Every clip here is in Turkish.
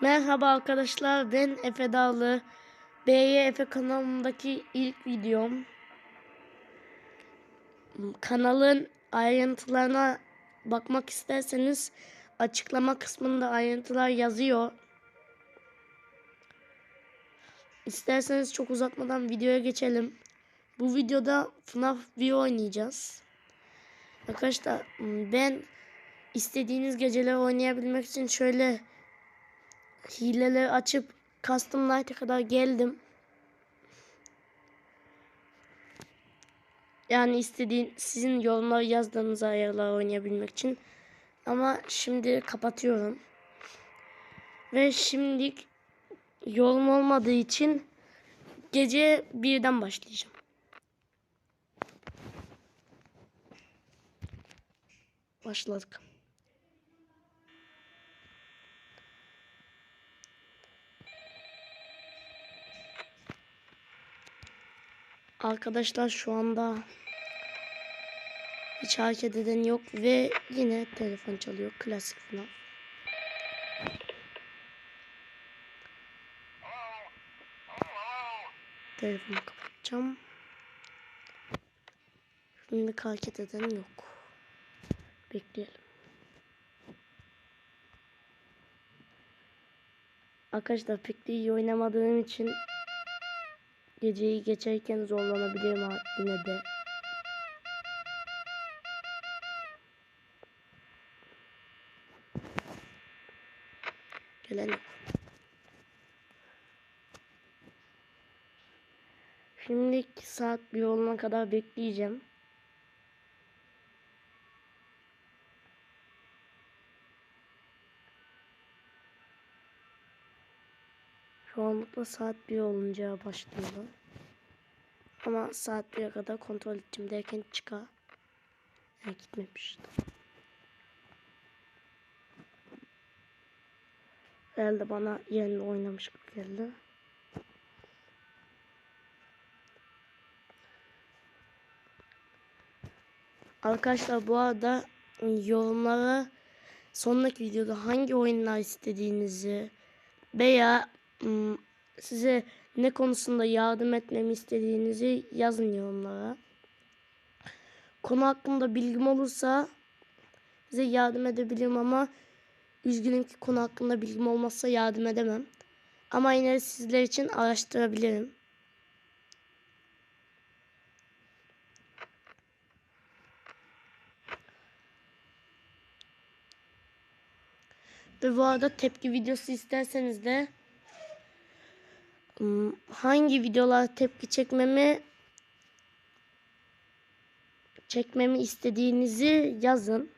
Merhaba arkadaşlar ben Efe Dağlı. BY kanalımdaki ilk videom. Kanalın ayrıntılarına bakmak isterseniz açıklama kısmında ayrıntılar yazıyor. İsterseniz çok uzatmadan videoya geçelim. Bu videoda FNAF 1 oynayacağız. Arkadaşlar ben istediğiniz geceleri oynayabilmek için şöyle hileleri açıp Custom Night'a kadar geldim. Yani istediğin sizin yorumları yazdığınız ayarlar oynayabilmek için. Ama şimdi kapatıyorum. Ve şimdilik yorum olmadığı için gece birden başlayacağım. Başladık. Arkadaşlar şu anda hiç hareket eden yok ve yine telefon çalıyor. Klasik falan. Telefonu kapatacağım. Şimdi hareket eden yok. Bekleyelim. Arkadaşlar pek iyi oynamadığım için geceyi geçerken zorlanabilirim yine de. Gelen yok. Şimdilik saat bir olana kadar bekleyeceğim. Şu anlıkla saat 1 olunca başlıyor. Ama saat 1'e kadar kontrol edeceğim derken çıkar. Ha, gitmemiş. Herhalde bana yerine oynamış geldi. Arkadaşlar bu arada yorumlara sonraki videoda hangi oyunlar istediğinizi veya size ne konusunda yardım etmemi istediğinizi yazın yorumlara. Konu hakkında bilgim olursa size yardım edebilirim ama üzgünüm ki konu hakkında bilgim olmazsa yardım edemem. Ama yine de sizler için araştırabilirim. Ve bu arada tepki videosu isterseniz de hangi videolar tepki çekmemi çekmemi istediğinizi yazın.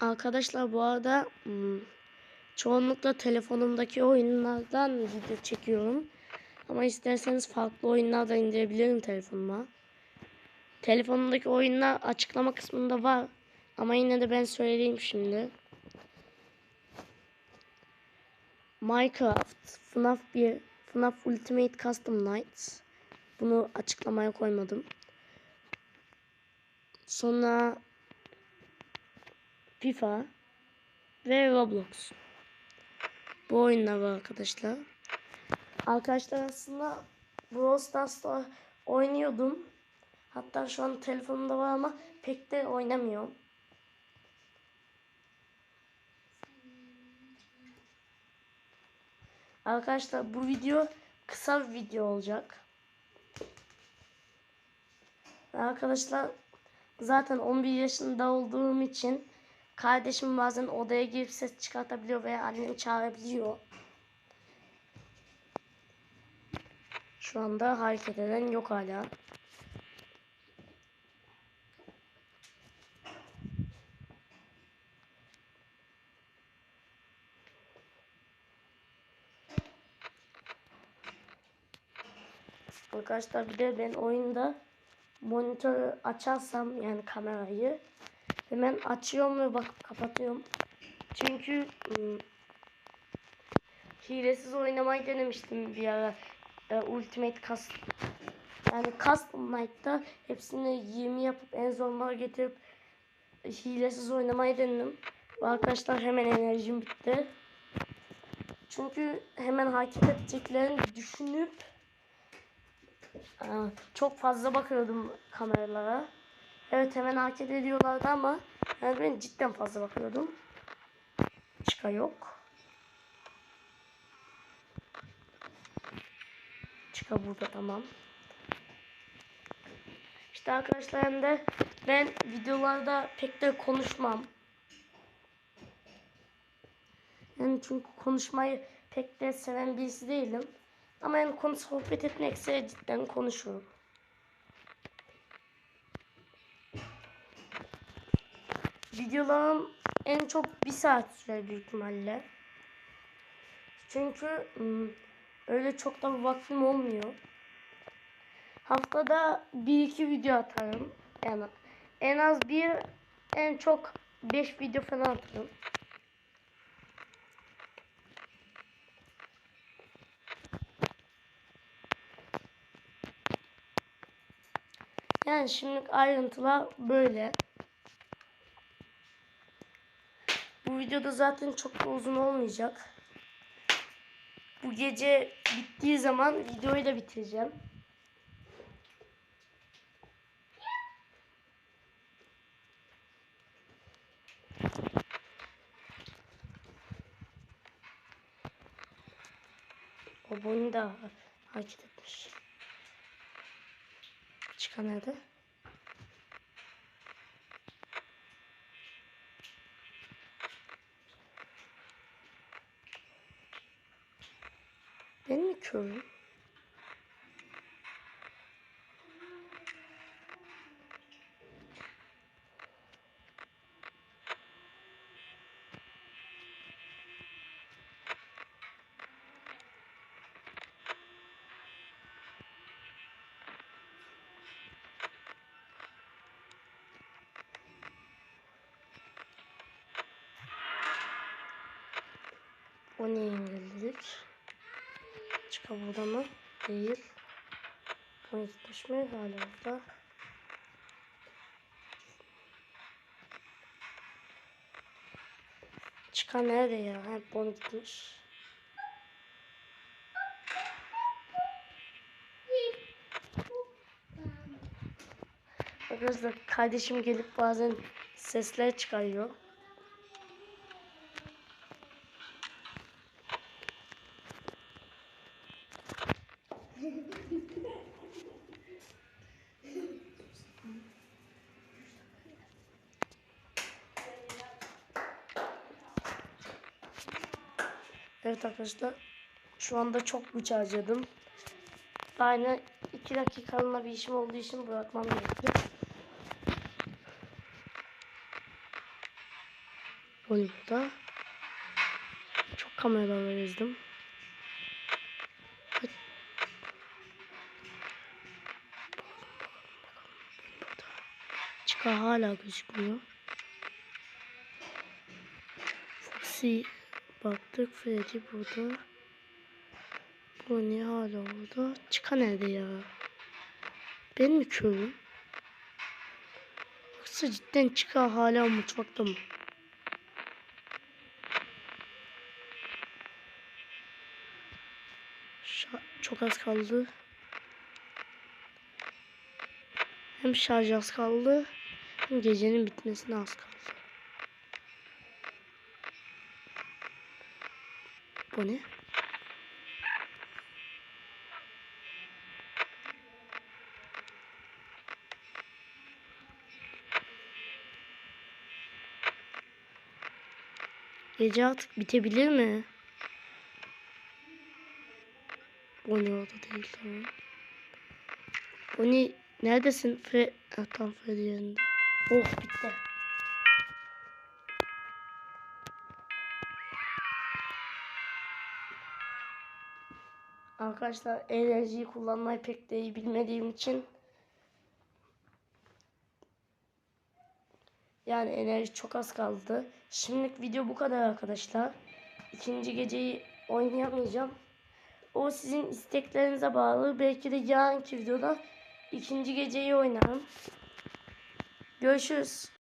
Arkadaşlar bu arada ım, çoğunlukla telefonumdaki oyunlardan video çekiyorum. Ama isterseniz farklı oyunlar da indirebilirim telefonuma. Telefonumdaki oyunlar açıklama kısmında var. Ama yine de ben söyleyeyim şimdi. Minecraft, FNAF 1, FNAF Ultimate Custom Nights. Bunu açıklamaya koymadım. Sonra FIFA ve Roblox. Bu oyunlar var arkadaşlar. Arkadaşlar aslında Brawl Stars'ta oynuyordum. Hatta şu an telefonumda var ama pek de oynamıyorum. Arkadaşlar bu video kısa bir video olacak. Arkadaşlar zaten 11 yaşında olduğum için Kardeşim bazen odaya girip ses çıkartabiliyor veya annemi çağırabiliyor. Şu anda hareket eden yok hala. Arkadaşlar bir de ben oyunda monitörü açarsam yani kamerayı hemen açıyorum ve bak kapatıyorum. Çünkü ım, hilesiz oynamayı denemiştim bir ara. E, Ultimate Custom. Yani Custom Night'ta hepsini 20 yapıp en zorlara getirip hilesiz oynamayı denedim. Ve arkadaşlar hemen enerjim bitti. Çünkü hemen hareket edeceklerini düşünüp çok fazla bakıyordum kameralara. Evet hemen hareket ediyorlardı ama yani ben cidden fazla bakıyordum. Çıka yok. Çıka burada tamam. İşte arkadaşlar hem de ben videolarda pek de konuşmam. Yani çünkü konuşmayı pek de seven birisi değilim. Ama yani konu sohbet etmekse cidden konuşurum. Videolarım en çok bir saat sürer büyük ihtimalle. Çünkü öyle çok da vaktim olmuyor. Haftada bir iki video atarım. Yani en az bir en çok 5 video falan atarım. Yani şimdilik ayrıntılar böyle. Bu videoda zaten çok da uzun olmayacak. Bu gece bittiği zaman videoyu da bitireceğim. O boynu da hareket etmiş. Çıkan nerede? Ben mi körüm? O ne engelledik? Çıka burada mı? Değil. 12 taş mı? Hala orada. Çıkan nerede ya? Hep onu gitmiş. Arkadaşlar kardeşim gelip bazen sesler çıkarıyor. Evet arkadaşlar. Şu anda çok güç harcadım. Aynı 2 dakikalığına bir işim olduğu için bırakmam. Onu burada. Çok kameralar izledim. Çıkar hala gözükmüyor. Foxy baktık Freddy burada. Bu ne hala orada? Çıka nerede ya? Ben mi körüm? Yoksa cidden çıka hala mutfakta mı? Şa- çok az kaldı. Hem şarj az kaldı. Hem gecenin bitmesine az kaldı. Bu ne? Gece artık bitebilir mi? Bonnie orada değil tamam. Bonnie neredesin? Fre ha, tam Freddy yerinde. Oh bitti. Arkadaşlar enerjiyi kullanmayı pek de iyi bilmediğim için yani enerji çok az kaldı. Şimdilik video bu kadar arkadaşlar. İkinci geceyi oynayamayacağım. O sizin isteklerinize bağlı. Belki de yarınki videoda ikinci geceyi oynarım. Görüşürüz.